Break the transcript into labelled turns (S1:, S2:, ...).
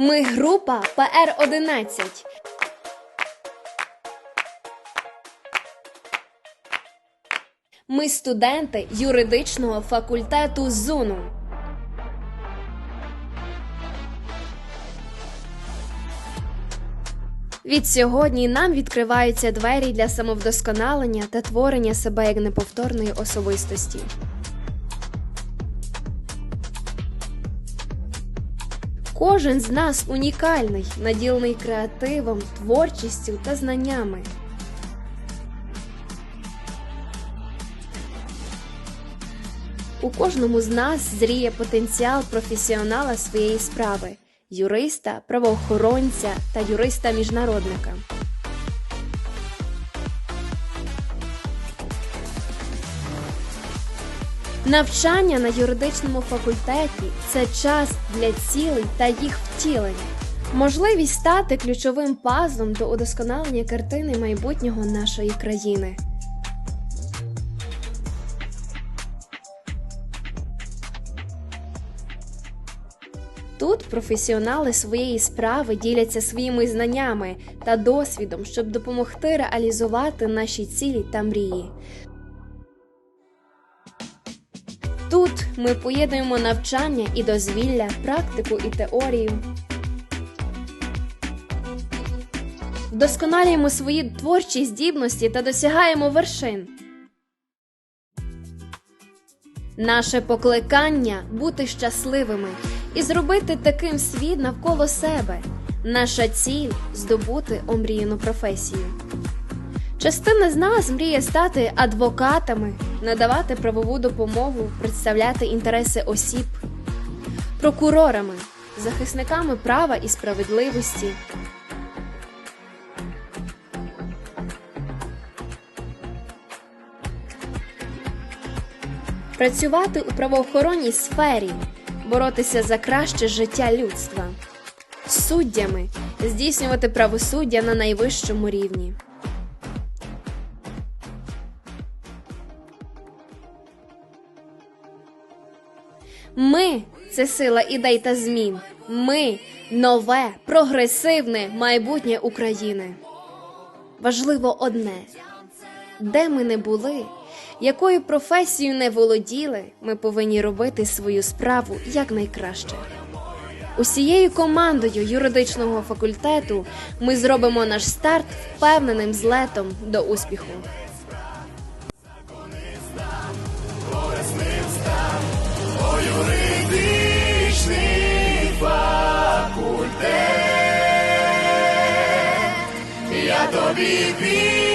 S1: Ми група ПР-11. Ми студенти юридичного факультету ЗУНу. Від сьогодні нам відкриваються двері для самовдосконалення та творення себе як неповторної особистості. Кожен з нас унікальний, наділений креативом, творчістю та знаннями. У кожному з нас зріє потенціал професіонала своєї справи юриста, правоохоронця та юриста-міжнародника. Навчання на юридичному факультеті це час для цілей та їх втілення, можливість стати ключовим пазлом до удосконалення картини майбутнього нашої країни. Тут професіонали своєї справи діляться своїми знаннями та досвідом, щоб допомогти реалізувати наші цілі та мрії. Тут ми поєднуємо навчання і дозвілля, практику і теорію. Вдосконалюємо свої творчі здібності та досягаємо вершин. Наше покликання бути щасливими і зробити таким світ навколо себе. Наша ціль здобути омріяну професію. Частина з нас мріє стати адвокатами, надавати правову допомогу, представляти інтереси осіб, прокурорами, захисниками права і справедливості. Працювати у правоохоронній сфері, боротися за краще життя людства, суддями, здійснювати правосуддя на найвищому рівні. Ми це сила ідей та змін. Ми нове, прогресивне майбутнє України. Важливо одне: де ми не були, якою професією не володіли, ми повинні робити свою справу якнайкраще. Усією командою юридичного факультету ми зробимо наш старт впевненим злетом до успіху.
S2: vivir.